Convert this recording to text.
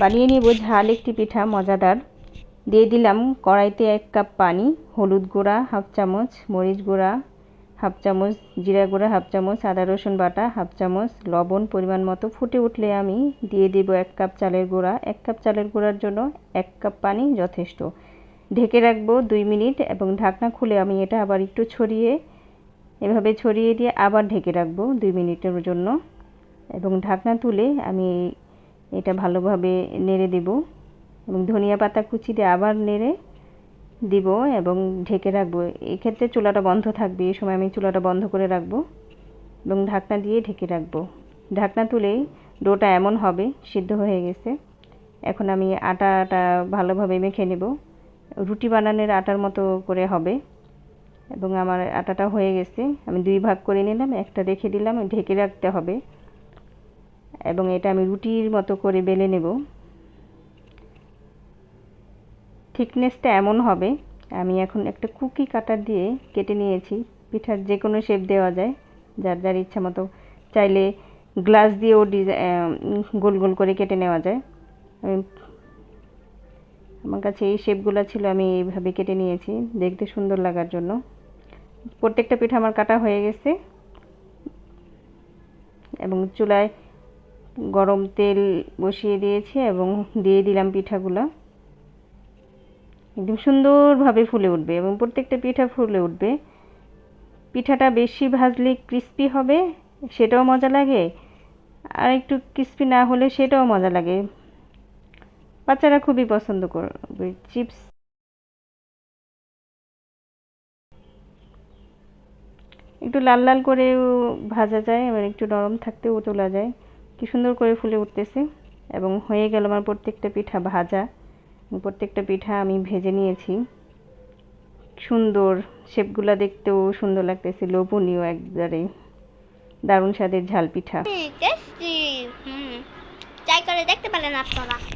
বানিয়ে নিব ঝাল, একটি পিঠা, মজাদার। দিয়ে দিলাম কড়াইতে এক কাপ পানি, হলুদ গুঁড়া, হাফ চামচ মরিচ গুঁড়া, হাফ চামচ জিরা গুঁড়া, হাফ চামচ আদা, রসুন বাটা, হাফ চামচ লবণ পরিমাণ মতো ফুটে উঠলে আমি দিয়ে দেব এক কাপ চালের গুঁড়া। এক কাপ চালের গুঁড়ার জন্য এক কাপ পানি যথেষ্ট। ঢেকে রাখব দুই মিনিট এবং ঢাকনা খুলে আমি এটা আবার একটু ছড়িয়ে, এভাবে ছড়িয়ে দিয়ে আবার ঢেকে রাখব দুই মিনিটের জন্য। এবং ঢাকনা তুলে আমি এটা ভালোভাবে নেড়ে দেব এবং ধনিয়া পাতা কুচি দিয়ে আবার নেড়ে দিব এবং ঢেকে রাখব। এক্ষেত্রে চুলাটা বন্ধ থাকবে এই সময় আমি চুলাটা বন্ধ করে রাখব এবং ঢাকনা দিয়ে ঢেকে রাখব। ঢাকনা তুলেই ডোটা এমন হবে, সিদ্ধ হয়ে গেছে। এখন আমি আটাটা ভালোভাবে মেখে নেব। রুটি বানানোর আটার মতো করে হবে এবং আমার আটাটা হয়ে গেছে। আমি দুই ভাগ করে নিলাম, একটা রেখে দিলাম, ঢেকে রাখতে হবে। এবং এটা আমি রুটির মতো করে বেলে নেব। থিকনেসটা এমন হবে, আমি এখন একটা কুকি কাটার দিয়ে কেটে নিয়েছি, পিঠার যে কোনো শেপ দেওয়া যায়, যার যার ইচ্ছা মতো। চাইলে গ্লাস দিয়েও গোল গোল করে কেটে নেওয়া যায়। আমি আমার কাছে এই শেপগুলো ছিল, আমি এইভাবে কেটে নিয়েছি, দেখতে সুন্দর লাগার জন্য। প্রত্যেকটা পিঠা আমার কাটা হয়ে গেছে। এবং চুলায় গরম তেল বসিয়ে দিয়েছি এবং দিয়ে দিলাম পিঠাগুলো। একদম সুন্দরভাবে ফুলে উঠবে এবং প্রত্যেকটা পিঠা ফুলে উঠবে। পিঠাটা বেশি ভাজলে ক্রিস্পি হবে, সেটাও মজা লাগে। আর একটু ক্রিস্পি না হলে সেটাও মজা লাগে। বাচ্চারা খুবই পছন্দ করবে চিপস। একটু লাল লাল করেও ভাজা যায়, আবার একটু নরম থাকতেও তোলা যায়। কি সুন্দর করে ফুলে উঠতেছে। এবং হয়ে গেল আমার প্রত্যেকটা পিঠা ভাজা। প্রত্যেকটা পিঠা আমি ভেজে নিয়েছি। সুন্দর শেপগুলা দেখতেও সুন্দর লাগতেছে, লোভনীয় একবারে। দারুণ স্বাদের ঝাল পিঠা। করে দেখতে পারেন আপনারা।